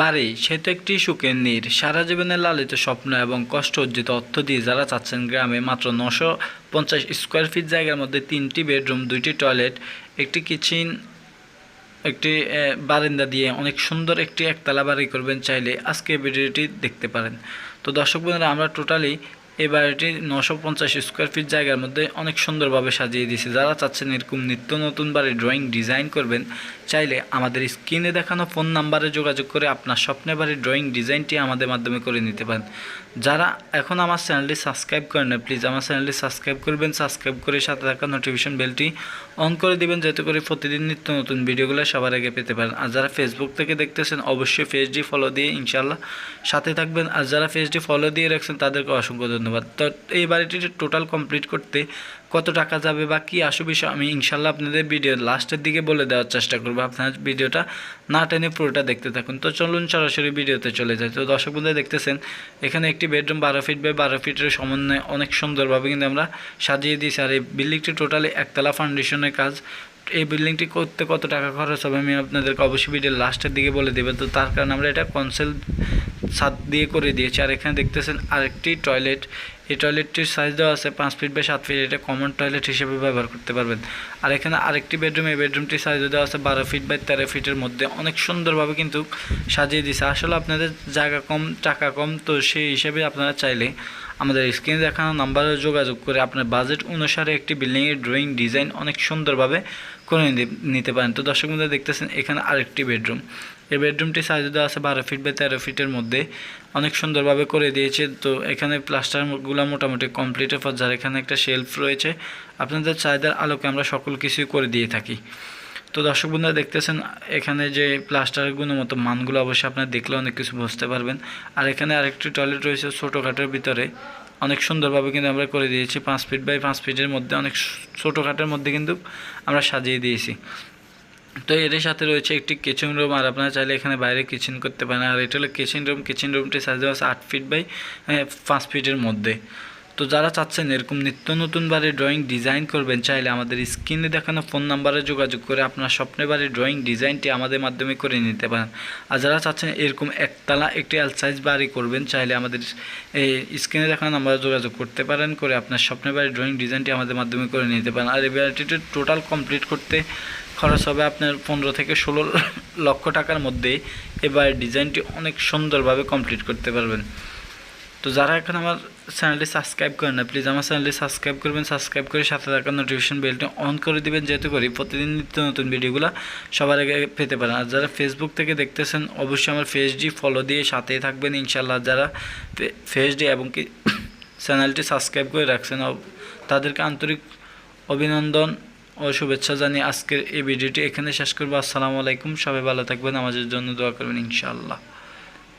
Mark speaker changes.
Speaker 1: বাড়ি, সে তো একটি সুখের নীর। সারা জীবনের লালিত স্বপ্ন এবং কষ্ট অর্জিত অর্থ দিয়ে যারা চাচ্ছেন গ্রামে মাত্র নশো পঞ্চাশ স্কোয়ার ফিট জায়গার মধ্যে তিনটি বেডরুম, দুইটি টয়লেট, একটি কিচেন, একটি বারান্দা দিয়ে অনেক সুন্দর একটি একতলা বাড়ি করবেন চাইলে আজকে ভিডিওটি দেখতে পারেন। তো দর্শক বন্ধুরা, আমরা টোটালি এই বাড়িটি নশো পঞ্চাশ স্কোয়ার ফিট জায়গার মধ্যে অনেক সুন্দরভাবে সাজিয়ে দিয়েছে। যারা চাচ্ছেন এরকম নিত্য নতুন বাড়ি ড্রয়িং ডিজাইন করবেন, চাইলে আমাদের স্ক্রিনে দেখানো ফোন নাম্বারে যোগাযোগ করে আপনার স্বপ্নের বাড়ির ড্রয়িং ডিজাইনটি আমাদের মাধ্যমে করে নিতে পারেন। যারা এখন আমার চ্যানেলটি সাবস্ক্রাইব করেন না প্লিজ আমার চ্যানেলটি সাবস্ক্রাইব করবেন। সাবস্ক্রাইব করে সাথে থাকা নোটিফিকেশন বেলটি অন করে দিবেন, যাতে করে প্রতিদিন নিত্য নতুন ভিডিওগুলো সবার আগে পেতে পারেন। আর যারা ফেসবুক থেকে দেখতেছেন, অবশ্যই পেজটি ফলো দিয়ে ইনশাল্লাহ সাথে থাকবেন। আর যারা পেজটি ফলো দিয়ে রাখছেন, তাদেরকে অসংখ্য ধন্যবাদ। তো এই বাড়িটি টোটাল কমপ্লিট করতে কত টাকা যাবে বা কী আসু বিষয় আমি ইনশাল্লাহ আপনাদের ভিডিও লাস্টের দিকে বলে দেওয়ার চেষ্টা করব। আপনার ভিডিওটা না টেনে পুরোটা দেখতে থাকুন। তো চলুন সরাসরি ভিডিওতে চলে যাই। তো দর্শক বন্ধু দেখতেছেন, এখানে একটি বেডরুম বারো ফিট বাই বারো ফিটের সমন্বয়ে অনেক সুন্দরভাবে কিন্তু আমরা সাজিয়ে দিয়েছি। আর এই বিল্ডিংটি টোটালি একতলা ফাউন্ডেশনের কাজ। এই বিল্ডিংটি করতে কত টাকা খরচ হবে আমি আপনাদেরকে অবশ্যই ভিডিওর লাস্টের দিকে বলে দেবো। তো তার কারণে আমরা এটা কনসেল ছাদ দিয়ে করে দিয়েছে। আর এখানে দেখতেছেন আরেকটি টয়লেট এই টয়লেটটির সাইজ দেওয়া আছে পাঁচ ফিট বাই সাত ফিট এটা কমন টয়লেট হিসেবে ব্যবহার করতে পারবেন। আর এখানে আরেকটি বেডরুম এই বেডরুমটির সাইজ দেওয়া আছে বারো ফিট বাই তেরো ফিটের মধ্যে। অনেক সুন্দরভাবে কিন্তু সাজিয়ে দিয়েছে আসলে আপনাদের জায়গা কম, টাকা কম, তো সেই হিসেবে আপনারা চাইলে আমাদের স্ক্রিনে দেখানো নাম্বারে যোগাযোগ করে আপনার বাজেট অনুসারে একটি বিল্ডিংয়ের ড্রয়িং ডিজাইন অনেক সুন্দরভাবে করে নিতে পারেন। তো দর্শক বন্ধুরা দেখতেছেন এখানে আরেকটি বেডরুম এই বেডরুমটি সাইজ দেওয়া আছে বারো ফিট বাই তেরো ফিটের মধ্যে। অনেক সুন্দরভাবে করে দিয়েছে। তো এখানে প্লাস্টারগুলো মোটামুটি কমপ্লিটের পর যার এখানে একটা শেলফ রয়েছে। আপনাদের চাহিদার আলোকে আমরা সকল কিছুই করে দিয়ে থাকি। তো দর্শক বন্ধুরা, দেখতেছেন, এখানে যে প্লাস্টারের গুণমতো মানগুলো অবশ্যই আপনারা দেখলে অনেক কিছু বুঝতে পারবেন। আর এখানে আরেকটি টয়লেট রয়েছে ছোটোখাটোর ভিতরে। অনেক সুন্দরভাবে কিন্তু আমরা করে দিয়েছি। পাঁচ ফিট বাই পাঁচ ফিটের মধ্যে, অনেক ছোটোখাটোর মধ্যে কিন্তু আমরা সাজিয়ে দিয়েছি। তো এর সাথে রয়েছে একটি কিচেন রুম আর আপনারা চাইলে এখানে বাইরে কিচেন করতে পারেন। আর এটা হলো কিচেন রুম কিচেন রুমটি সাইজ দেওয়া আছে আট ফিট বাই পাঁচ ফিটের মধ্যে। তো যারা চাচ্ছেন এরকম নিত্য নতুন বাড়ির ড্রয়িং ডিজাইন করবেন, চাইলে আমাদের স্ক্রিনে দেখানো ফোন নাম্বারে যোগাযোগ করে আপনার স্বপ্নের বাড়ির ড্রয়িং ডিজাইনটি আমাদের মাধ্যমে করে নিতে পারেন। আর যারা চাচ্ছেন এরকম একতলা একটি সাইজ বাড়ি করবেন, চাইলে আমাদের এই স্ক্রিনে দেখানো নাম্বারে যোগাযোগ করতে পারেন, করে আপনার স্বপ্নের বাড়ির ড্রয়িং ডিজাইনটি আমাদের মাধ্যমে করে নিতে পারেন। আর এই বাড়িটি টোটাল কমপ্লিট করতে খরচ হবে আপনার পনেরো থেকে ষোলো লক্ষ টাকার মধ্যে। এবার ডিজাইনটি অনেক সুন্দরভাবে কমপ্লিট করতে পারবেন। তো যারা এখন আমার চ্যানেলটি সাবস্ক্রাইব করেন না প্লিজ আমার চ্যানেলটি সাবস্ক্রাইব করবেন সাবস্ক্রাইব করে সাথে থাকা নোটিফিকেশন বেলটি অন করে দিবেন, যেহেতু করি প্রতিদিন নিত্য নতুন ভিডিওগুলো সবার আগে পেতে পারেন। আর যারা ফেসবুক থেকে দেখতেছেন, অবশ্যই আমার পেজটি ফলো দিয়ে সাথেই থাকবেন। ইনশাল্লাহ যারা পেজটি এবং কি চ্যানেলটি সাবস্ক্রাইব করে রাখছেন, তাদেরকে আন্তরিক অভিনন্দন। ও শুভেচ্ছা জানিয়ে আজকের এই ভিডিওটি এখানে শেষ করব। আসসালামু আলাইকুম। সবাই ভালো থাকবেন। আমাদের জন্য দোয়া করবেন ইনশাআল্লাহ।